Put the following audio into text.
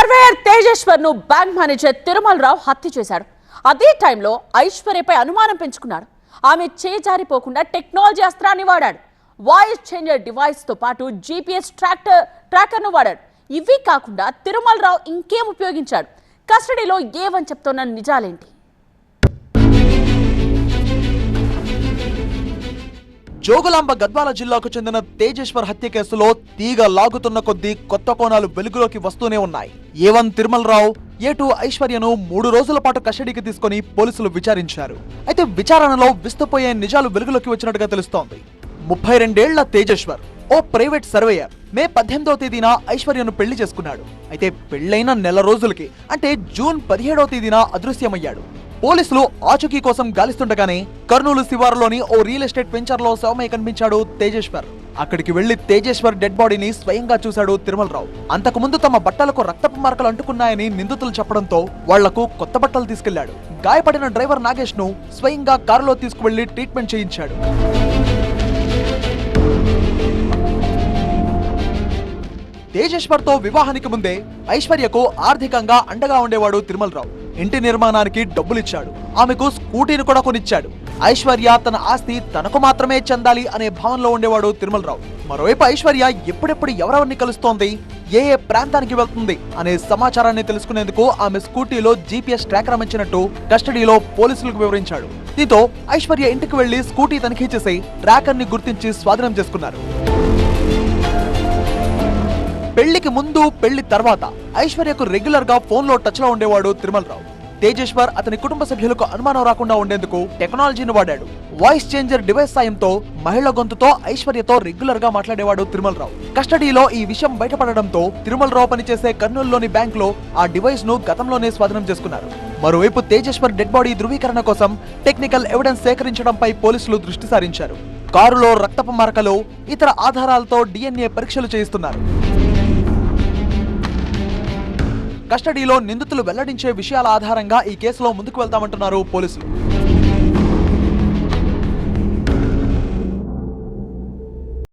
Surveyor తేజేశ్వర్ను bank manager Tirumalarao హత్య చేశాడు. అదే టైంలో ఐశ్వర్యపై అనుమానం పెంచుకున్నాడు. ఆమె చేజారిపోకుండా టెక్నాలజీ అస్త్రాన్ని వాడాడు. వాయిస్ చేంజర్ డివైస్తో పాటు జీపీఎస్ ట్రాక్టర్ ట్రాకర్ను వాడాడు. ఇవి కాకుండా తిరుమలరావు ఇంకేం ఉపయోగించాడు? కస్టడీలో ఏమని చెప్తున్న నిజాలేంటి? జోగులాంబ గద్వాల జిల్లాకు చెందిన తేజేశ్వర్ హత్య కేసులో తీగ లాగుతున్న కొద్దీ కొత్త కోణాలు వెలుగులోకి వస్తూనే ఉన్నాయి. A one Tirumalarao A two ఐశ్వర్యను మూడు రోజుల పాటు కస్టడీకి తీసుకొని పోలీసులు విచారించారు. అయితే విచారణలో విస్తుపోయే నిజాలు వెలుగులోకి వచ్చినట్టుగా తెలుస్తోంది. ముప్పై రెండేళ్ళ తేజేశ్వర్ ఓ ప్రైవేట్ సర్వేయర్ మే పద్దెనిమిదవ తేదీన ఐశ్వర్యను పెళ్ళి చేసుకున్నాడు. అయితే పెళ్ళైన నెల రోజులకి అంటే జూన్ పదిహేడవ తేదీన అదృశ్యమయ్యాడు. పోలీసులు ఆచూకీ కోసం గాలిస్తుండగానే కర్నూలు శివారులోని ఓ రియల్ ఎస్టేట్ వెంచర్లో శవమై కనిపించాడు తేజేశ్వర్. అక్కడికి వెళ్ళి తేజేశ్వర్ డెడ్ బాడీని స్వయంగా చూశాడు తిరుమలరావు. అంతకుముందు తమ బట్టలకు రక్తపు మార్కలు అంటుకున్నాయని నిందితులు చెప్పడంతో వాళ్ళకు కొత్త బట్టలు తీసుకెళ్ళాడు. గాయపడిన డ్రైవర్ నాగేష్ను స్వయంగా కారులో తీసుకువెళ్ళి ట్రీట్మెంట్ చేయించాడు. తేజేశ్వర్తో వివాహానికి ముందే ఐశ్వర్యకు ఆర్థికంగా అండగా ఉండేవాడు తిరుమలరావు. ఇంటి నిర్మాణానికి డబ్బులిచ్చాడు. ఆమెకు స్కూటీని కూడా కొనిచ్చాడు. ఐశ్వర్య తన ఆస్తి తనకు మాత్రమే చెందాలి అనే భావనలో ఉండేవాడు తిరుమలరావు. మరోవైపు ఐశ్వర్య ఎప్పుడెప్పుడు ఎవరెవరిని కలుస్తోంది ఏ ఏ ప్రాంతానికి వెళ్తుంది అనే సమాచారాన్ని తెలుసుకునేందుకు ఆమె స్కూటీలో జీపీఎస్ ట్రాకర్ అమర్చినట్టు కస్టడీలో పోలీసులకు వివరించాడు. దీంతో ఐశ్వర్య ఇంటికి వెళ్ళి స్కూటీ తనిఖీ చేసి ట్రాకర్ని గుర్తించి స్వాధీనం చేసుకున్నారు. పెళ్ళికి ముందు పెళ్ళి తర్వాత ఐశ్వర్యకు రెగ్యులర్గా ఫోన్లో టచ్లో ఉండేవాడు తిరుమలరావు. తేజేశ్వర్ అతని కుటుంబ సభ్యులకు అనుమానం రాకుండా ఉండేందుకు టెక్నాలజీని వాడాడు. వాయిస్ చేంజర్ డివైస్ సాయంతో మహిళ గొంతుతో ఐశ్వర్యతో రెగ్యులర్గా మాట్లాడేవాడు తిరుమలరావు. కస్టడీలో ఈ విషయం బయటపడడంతో తిరుమలరావు పనిచేసే కర్నూలులోని బ్యాంక్లో ఆ డివైస్ను గతంలోనే స్వాధీనం చేసుకున్నారు. మరోవైపు తేజేశ్వర్ డెడ్ బాడీ ధృవీకరణ కోసం టెక్నికల్ ఎవిడెన్స్ సేకరించడంపై పోలీసులు దృష్టి సారించారు. కారులో రక్తపు మరకలు ఇతర ఆధారాలతో డిఎన్ఏ పరీక్షలు చేయిస్తున్నారు. కస్టడీలో నిందితులు వెల్లడించే విషయాల ఆధారంగా ఈ కేసులో ముందుకు వెళ్తామంటున్నారు పోలీసులు.